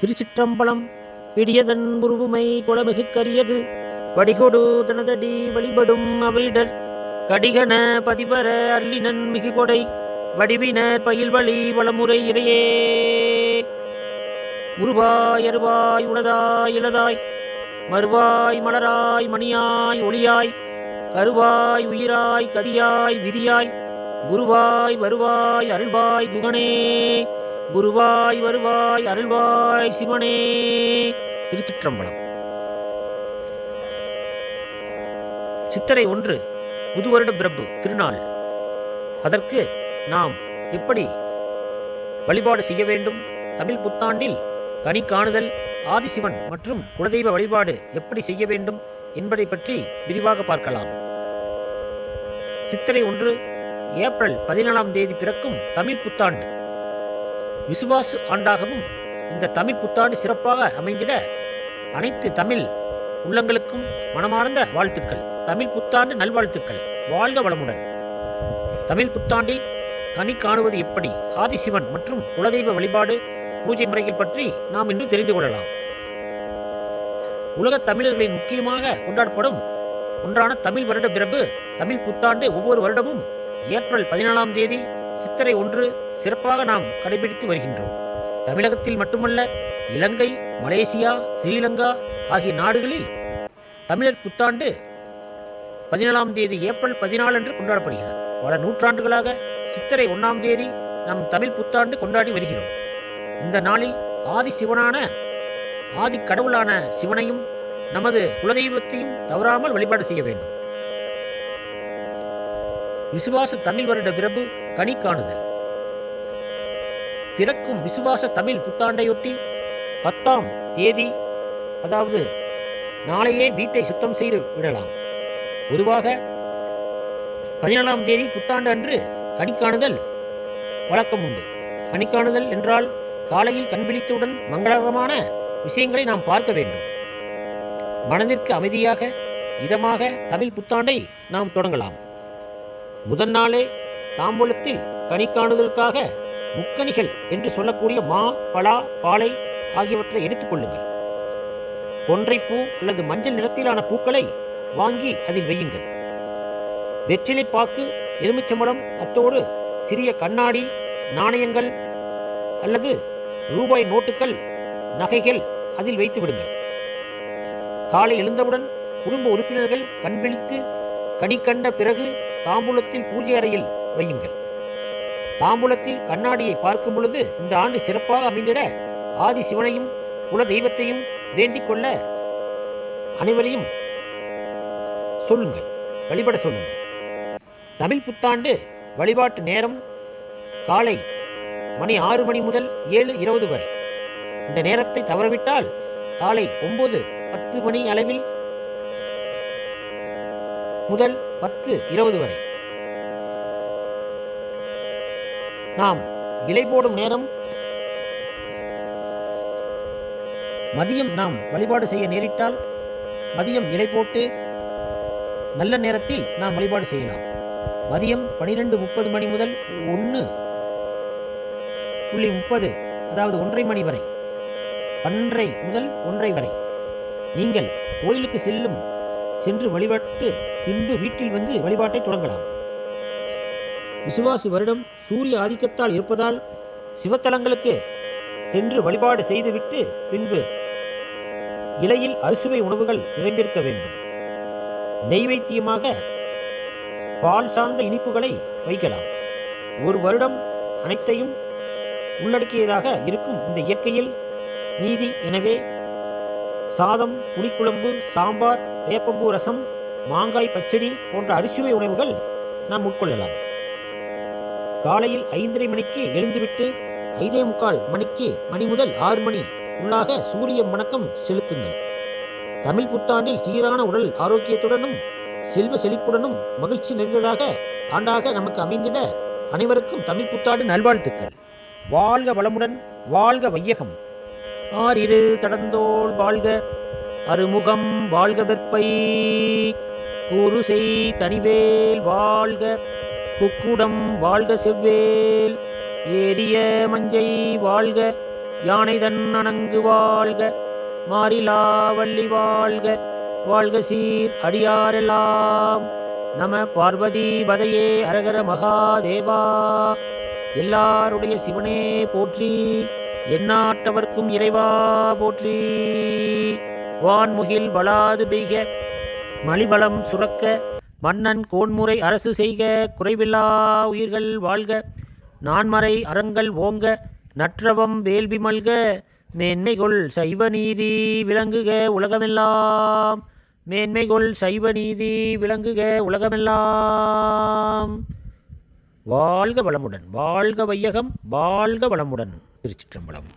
திருச்சிற்றம்பலம் விடியதன் உருவுமை குளமிகு கரியது வடிகொடு தனதடி வழிபடும் அவிடர் கடிகன பதிபர அள்ளினன் மிகு கொடை வடிவினர் பயில்வழி வளமுறை இறையே உருவாய் அருவாய் உளதாய் இளதாய் மறுவாய் மலராய் மணியாய் ஒளியாய் கருவாய் உயிராய் கதியாய் விதியாய் குருவாய் வருவாய் அருள்வாய் குகனே. குருவாய் வருவாய் அருள்வாய் சிவனே. திருச்சிற்றம்பலம். சித்திரை ஒன்று புது வருட பிரபு திருநாள். அதற்கு நாம் எப்படி வழிபாடு செய்ய வேண்டும்? தமிழ் புத்தாண்டில் கனி காணுதல் ஆதிசிவன் மற்றும் குலதெய்வ வழிபாடு எப்படி செய்ய வேண்டும் என்பதை பற்றி விரிவாக பார்க்கலாம். சித்திரை ஒன்று ஏப்ரல் பதினாலாம் தேதி பிறக்கும் தமிழ் புத்தாண்டு. விசுவாசு ஆண்டாகவும் இந்த தமிழ் புத்தாண்டு சிறப்பாக அமைந்திட அனைத்து தமிழ் உள்ளங்களுக்கும் மனமார்ந்த வாழ்த்துக்கள். தமிழ் புத்தாண்டு நல்வாழ்த்துக்கள். வாழ்க வளமுடன். தமிழ் புத்தாண்டில் கனி காணுவது எப்படி? ஆதிசிவன் மற்றும் குலதெய்வ வழிபாடு பூஜை முறைகள் பற்றி நாம் இன்று தெரிந்து கொள்ளலாம். உலக தமிழர்களின் முக்கியமாக கொண்டாடப்படும் ஒன்றான தமிழ் வருட பிறப்பு தமிழ் புத்தாண்டு ஒவ்வொரு வருடமும் ஏப்ரல் பதினாலாம் தேதி சித்திரை ஒன்று சிறப்பாக நாம் கடைபிடித்து வருகின்றோம். தமிழகத்தில் மட்டுமல்ல இலங்கை மலேசியா ஸ்ரீலங்கா ஆகிய நாடுகளில் தமிழர் புத்தாண்டு பதினேழாம் தேதி ஏப்ரல் பதினாலு அன்று கொண்டாடப்படுகிறது. பல நூற்றாண்டுகளாக சித்திரை ஒன்றாம் தேதி நம் தமிழ் புத்தாண்டு கொண்டாடி வருகிறோம். இந்த நாளில் ஆதி சிவனான ஆதி கடவுளான சிவனையும் நமது குலதெய்வத்தையும் தவறாமல் வழிபாடு செய்ய வேண்டும். விசுவாச தமிழ் வருட பிறப்பு கனி காணுதல் பிறக்கும் விசுவாச தமிழ் புத்தாண்டையொட்டி பத்தாம் தேதி அதாவது நாளையே வீட்டை சுத்தம் செய்து விடலாம். பொதுவாக பதினேழாம் தேதி புத்தாண்டு அன்று கணிக்காணுதல் வழக்கம் உண்டு. கணிக்காணுதல் என்றால் காலையில் கண்பிடித்தவுடன் மங்களகரமான விஷயங்களை நாம் பார்க்க வேண்டும். மனதிற்கு அமைதியாக இதமாக தமிழ் புத்தாண்டை நாம் தொடங்கலாம். முதல் நாளே தாம்பூலத்தில் கணிக்காணுதலுக்காக முக்கணிகள் என்று சொல்லக்கூடிய மா பலா பாலை ஆகியவற்றை எடுத்துக்கொள்ளுங்கள் கொன்றைப்பூ அல்லது மஞ்சள் நிறத்திலான பூக்களை வாங்கி அதில் வையுங்கள். வெற்றிலை பாக்கு எலுமிச்சம்பழம் அத்தோடு சிறிய கண்ணாடி நாணயங்கள் அல்லது ரூபாய் நோட்டுகள் நகைகள் அதில் வைத்து விடுங்கள். காலை எழுந்தவுடன் குடும்ப உறுப்பினர்கள் கண்விழித்து கனி கண்ட பிறகு தாம்பூலத்தில் பூஜை அறையில் வையுங்கள். தாம்பூலத்தில் கண்ணாடியை பார்க்கும் பொழுது இந்த ஆண்டு சிறப்பாக அமைந்திட ஆதி சிவனையும் குல தெய்வத்தையும் வேண்டிக் கொள்ள அனைவரையும் சொல்லுங்கள் வழிபட சொல்லுங்கள். தமிழ் புத்தாண்டு வழிபாட்டு நேரம் காலை மணி ஆறு மணி முதல் ஏழு இருபது வரை. இந்த நேரத்தை தவறவிட்டால் காலை ஒன்பது பத்து மணி அளவில் முதல் பத்து இருபது வரை. நாம் விலை போடும் நேரம். மதியம் நாம் வழிபாடு செய்ய நேரிட்டால் மதியம் இலை போட்டு நல்ல நேரத்தில் நாம் வழிபாடு செய்யலாம். மதியம் பனிரெண்டு முப்பது மணி முதல் ஒன்று புள்ளி முப்பது அதாவது ஒன்றரை மணி வரை. பன்றரை முதல் ஒன்றரை வரை. நீங்கள் கோயிலுக்கு செல்லும் சென்று வழிபட்டு பின்பு வீட்டில் வந்து வழிபாட்டை தொடங்கலாம். விசுவாசி வருடம் சூரிய ஆதிக்கத்தால் இருப்பதால் சிவத்தலங்களுக்கு சென்று வழிபாடு செய்துவிட்டு பின்பு இலையில் அறுசுவை உணவுகள் நிறைந்திருக்க வேண்டும். நெய்வேத்தியமாக பால் சார்ந்த இனிப்புகளை வைக்கலாம். ஒரு வருடம் அனைத்தையும் உள்ளடக்கியதாக இருக்கும் இந்த இயற்கையில் நீதி எனவே சாதம் புளிக்குழம்பு சாம்பார் வேப்பம்பூ ரசம் மாங்காய் பச்சடி போன்ற அரிசுவை உணவுகள் நாம் உட்கொள்ளலாம். காலையில் ஐந்தரை மணிக்கு எழுந்துவிட்டு ஐந்தே முக்கால் மணிக்கு மணி முதல் ஆறு மணி உள்ளாக சூரிய வணக்கம் செலுத்துங்கள். தமிழ் புத்தாண்டில் சீரான உடல் ஆரோக்கியத்துடனும் செல்வ செழிப்புடனும் மகிழ்ச்சி நிறைந்ததாக ஆண்டாக நமக்கு அமைந்திட அனைவருக்கும் தமிழ் புத்தாண்டு நல்வாழ்த்துக்கள். வாழ்க வளமுடன் வாழ்க வையகம். ஆறிரு தடந்தோள் வாழ்க அருமுகம் வாழ்க வெற்பை செய் தனிவேல் வாழ்க குக்குடம் வாழ்க செவ்வேல் ஏரிய மஞ்சை வாழ்க யானை தன் அணங்கு வாழ்க மாறிலாவள்ளி வாழ்க வாழ்க சீர் அடியாரெல்லாம் நம பார்வதி பதையே அரகர மகாதேவா எல்லாருடைய சிவனே போற்றி எண்ணாட்டவர்க்கும் இறைவா போற்றி. வான்முகில் வளாது பெய்க மலிபலம் சுரக்க மன்னன் கோன்முறை அரசு செய்க குறைவில்லா உயிர்கள் வாழ்க நான்மறை அறங்கள் ஓங்க நற்றவம் வேள்வி மல்க மேன்மைகொள் சைவ நீதி விளங்குக உலகமெல்லாம். மேன்மைகொள் சைவ நீதி விளங்குக உலகமெல்லாம். வாழ்க வளமுடன் வாழ்க வையகம் வாழ்க வளமுடன். திருச்சிற்றம்பலம்.